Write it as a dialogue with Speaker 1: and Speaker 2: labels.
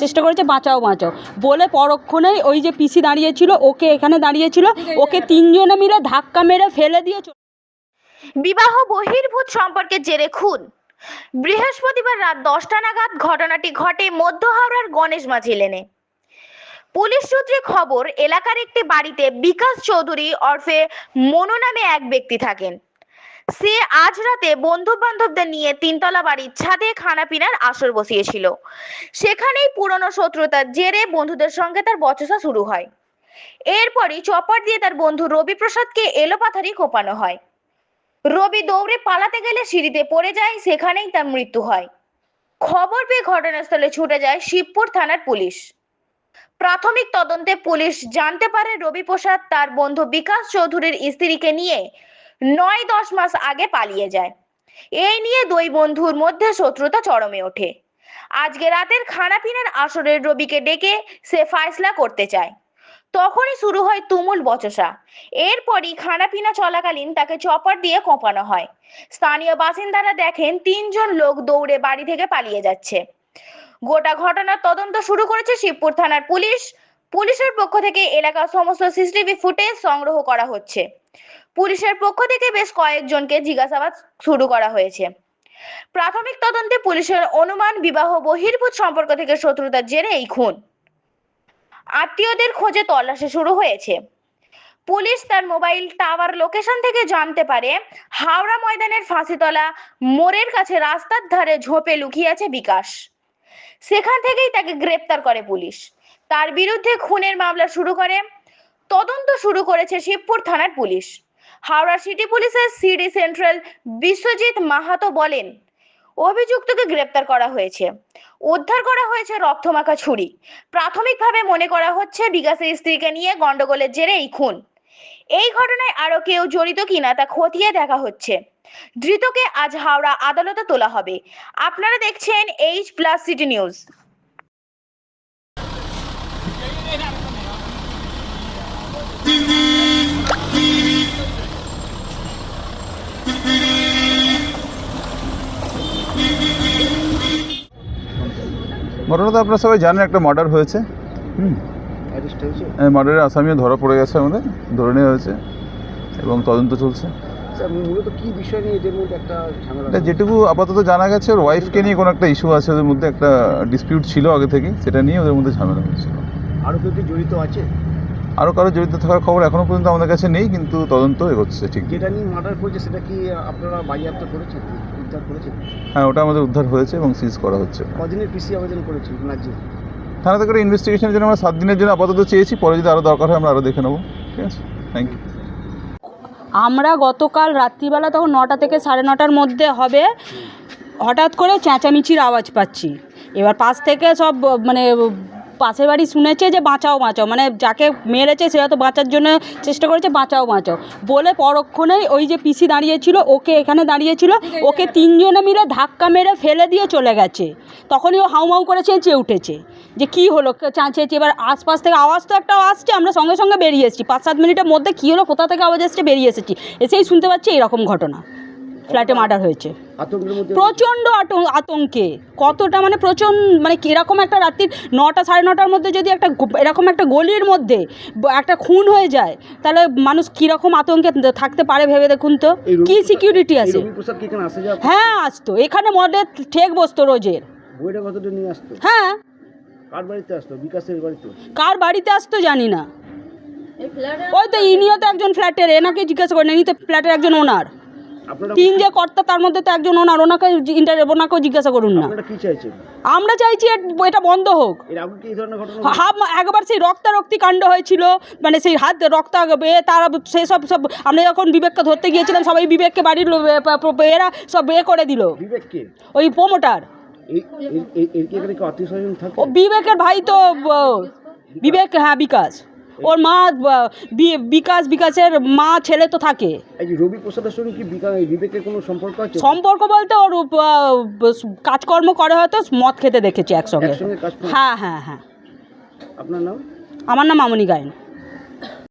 Speaker 1: চেষ্টা করেছে, বাঁচাও বাঁচাও। বলে পরক্ষণেই ওই যে পিসি দাঁড়িয়েছিল, ওকে এখানে দাঁড়িয়েছিল, ওকে তিনজনে মিলে ধাক্কা মেরে ফেলে দিয়ে
Speaker 2: বিবাহ বহির্ভূত সম্পর্কের জেরে খুন। বৃহস্পতিবার রাত দশটা নাগাদ ঘটনাটি ঘটে মধ্য হাওড়ার গণেশ মাঝি লেনে। পুলিশ সূত্রে খবর, এলাকার একটি বাড়িতে বিকাশ চৌধুরী ওরফে মনু নামে এক ব্যক্তি থাকেন। সে আজ রাতে বন্ধু বান্ধবদের নিয়ে তিনতলা বাড়ির ছাদে খানা পিনার আসর বসিয়েছিল। সেখানেই পুরনো শত্রুতার জেরে বন্ধুদের সঙ্গে তার বচসা শুরু হয়। এরপরই চপার দিয়ে তার বন্ধু রবি প্রসাদকে এলোপাথারি কোপানো হয়। রবি দৌড়ে পালাতে গেলে সিঁড়িতে পড়ে যায়, সেখানেই তার মৃত্যু হয়। খবর পেয়ে ঘটনাস্থলে ছুটে যায় শিবপুর থানার পুলিশ। প্রাথমিক তদন্তে পুলিশ জানতে পারে রবি প্রসাদ তার বন্ধু বিকাশ চৌধুরীর স্ত্রীকে নিয়ে নয় দশ মাস আগে পালিয়ে যায়। এই নিয়ে দুই বন্ধুর মধ্যে শত্রুতা চরমে ওঠে। আজকে রাতের খানাপিনার আসরের রবিকে ডেকে সে ফায়সলা করতে চায়। তখনই শুরু হয় তুমুল বচসা। এরপরই খানাপিনা চলাকালীন তাকে চপার দিয়ে কোপানো হয়। স্থানীয় বাসিন্দারা দেখেন তিনজন লোক দৌড়ে বাড়ি থেকে পালিয়ে যাচ্ছে। গোটা ঘটনার তদন্ত শুরু করেছে শিবপুর থানার পুলিশ। পুলিশের পক্ষ থেকে এলাকার সমস্ত সিসিটিভি ফুটেজ সংগ্রহ করা হচ্ছে। পুলিশের পক্ষ থেকে বেশ কয়েকজনকে জিজ্ঞাসাবাদ শুরু করা হয়েছে। প্রাথমিক তদন্তে পুলিশের অনুমান, বিবাহ, বহির্ভূত সম্পর্ক থেকে শত্রুতার জেরে এই খুন। আত্মীয়দের খোঁজে তল্লাশি শুরু হয়েছে। পুলিশ তার মোবাইল টাওয়ার লোকেশন থেকে জানতে পারে, হাওড়া ময়দানের ফাঁসিতলা মোড়ের কাছে রাস্তার ধারে ঝোপে লুকিয়ে আছে বিকাশ। সেখান থেকেই তাকে গ্রেপ্তার করে পুলিশ। তার বিরুদ্ধে খুনের মামলা শুরু করে। তদন্ত শুরু করেছে শিবপুর থানার পুলিশ। হাওড়া সিটি পুলিশের সিডি সেন্ট্রাল বিশ্বজিৎ মাহাতো বলেন, অভিযুক্তকে গ্রেপ্তার করা হয়েছে। উদ্ধার করা হয়েছে রক্তমাখা ছুরি। প্রাথমিকভাবে মনে করা হচ্ছে বিকাশের স্ত্রীকে নিয়ে গন্ডগোলের জেরে এই খুন। এই ঘটনায় আরও কেউ জড়িত কিনা তা খতিয়ে দেখা হচ্ছে। ধৃতকে আজ হাওড়া আদালতে তোলা হবে। আপনারা দেখছেন এইচ প্লাস সিটি নিউজ
Speaker 3: ঘটনা তো আপনারা সবাই জানেন একটা মার্ডার হয়েছে। হুম। মার্ডারের আসামিও ধরা পড়ে গেছে আমাদের ধরে নেওয়া হয়েছে এবং তদন্ত চলছে। যেটুকু আপাতত জানা গেছে ওর ওয়াইফকে নিয়ে কোনো একটা ইস্যু আছে ওদের মধ্যে একটা ডিসপিউট ছিল আগে থেকে সেটা নিয়ে ওদের মধ্যে ঝামেলা হয়েছিল।
Speaker 4: আরও কেউ কি জড়িত আছে?
Speaker 3: আরও কারও জড়িত থাকার খবর এখনও পর্যন্ত আমাদের কাছে নেই কিন্তু তদন্ত এগোচ্ছে ঠিক।
Speaker 4: যেটা নিয়ে মার্ডার করেছে সেটা কি আপনারা বাজেয়াপ্ত করেছেন? উদ্ধার করেছেন?
Speaker 3: হ্যাঁ ওটা আমাদের উদ্ধার হয়েছে এবং সিজ করা হচ্ছে।
Speaker 4: কদিনের পিসি আবেদন করেছেন রাজ্যে?
Speaker 3: থানা থেকে ইনভেস্টিগেশনের জন্য আমরা সাত দিনের জন্য আপাতত চেয়েছি পরে যদি আরও দরকার হয় আমরা আরও দেখে নেব ঠিক আছে? থ্যাংক ইউ
Speaker 1: আমরা গতকাল রাত্রিবেলা তখন নটা থেকে সাড়ে নটার মধ্যে হবে হঠাৎ করে চেঁচামেচির আওয়াজ পাচ্ছি। এবার পাশ থেকে সব মানে পাশের বাড়ি শুনেছে যে বাঁচাও বাঁচাও। মানে যাকে মেরেছে সে হয়তো বাঁচার জন্য চেষ্টা করেছে বাঁচাও বাঁচাও। বলে পরক্ষণেই ওই যে পিসি দাঁড়িয়েছিল ওকে এখানে দাঁড়িয়েছিল ওকে তিনজনে মিলে ধাক্কা মেরে ফেলে দিয়ে চলে গেছে। তখনই ও হাউমাউ করে চেঁচিয়ে উঠেছে যে কি হলো? চেঁচিয়েছে? এবার আশপাশ থেকে আওয়াজ তো একটা আসছে আমরা সঙ্গে সঙ্গে বেরিয়ে এসেছি। পাঁচ সাত মিনিটের মধ্যে কী হলো কোথা থেকে আওয়াজ এসছে বেরিয়ে এসেছি। এসেই শুনতে পাচ্ছি এরকম ঘটনা। ফ্ল্যাটে মার্ডার হয়েছে।
Speaker 4: আতঙ্কের মধ্যে
Speaker 1: প্রচণ্ড আতঙ্ক আতঙ্কে। কতটা মানে প্রচণ্ড মানে এরকম একটা রাত্রির নটা সাড়ে নটার মধ্যে যদি একটা এরকম একটা গলির মধ্যে একটা খুন হয়ে যায় তাহলে মানুষ কীরকম আতঙ্কে থাকতে পারে ভেবে দেখুন তো? কী সিকিউরিটি আছে? হ্যাঁ আসতো। এখানে মডে ঠেক বসতো রোজের। হ্যাঁ।
Speaker 4: কার বাড়িতে আসতো? বিকাশের বাড়িতে
Speaker 1: কার বাড়িতে আসতো জানি না। ওই তো ইনিও তো একজন ফ্ল্যাটের এনাকে জিজ্ঞাসা করেন ইনি তো ফ্ল্যাটের একজন ওনার তিন যে কর্তা তার মধ্যে তো একজন ওনার ওনাকে ইন্টার ওনাকেও জিজ্ঞাসা করুন না। আমরা চাইছি এটা বন্ধ হোক? হাফ একবার সেই রক্তারক্তি কাণ্ড হয়েছিল মানে সেই হাত রক্ত এ তারা সেসব সব আমরা যখন বিবেককে ধরতে গিয়েছিলাম সবাই বিবেককে বাড়ির এরা সব এ করে দিল। ওই প্রোমোটার। বিবেকের ভাই তো বিবেক হ্যাঁ বিকাশ। ওর মা বিকাশ বিকাশের মা ছেলে তো থাকে।
Speaker 4: রবি প্রসাদের সঙ্গে কি বিবেকের কোনো সম্পর্ক আছে?
Speaker 1: সম্পর্ক বলতে ওর কাজকর্ম করে হয়তো মদ খেতে দেখেছি একসঙ্গে।
Speaker 4: একসঙ্গে
Speaker 1: হ্যাঁ হ্যাঁ হ্যাঁ।
Speaker 4: আপনার নাম?
Speaker 1: আমার নাম মামনি গায়েন।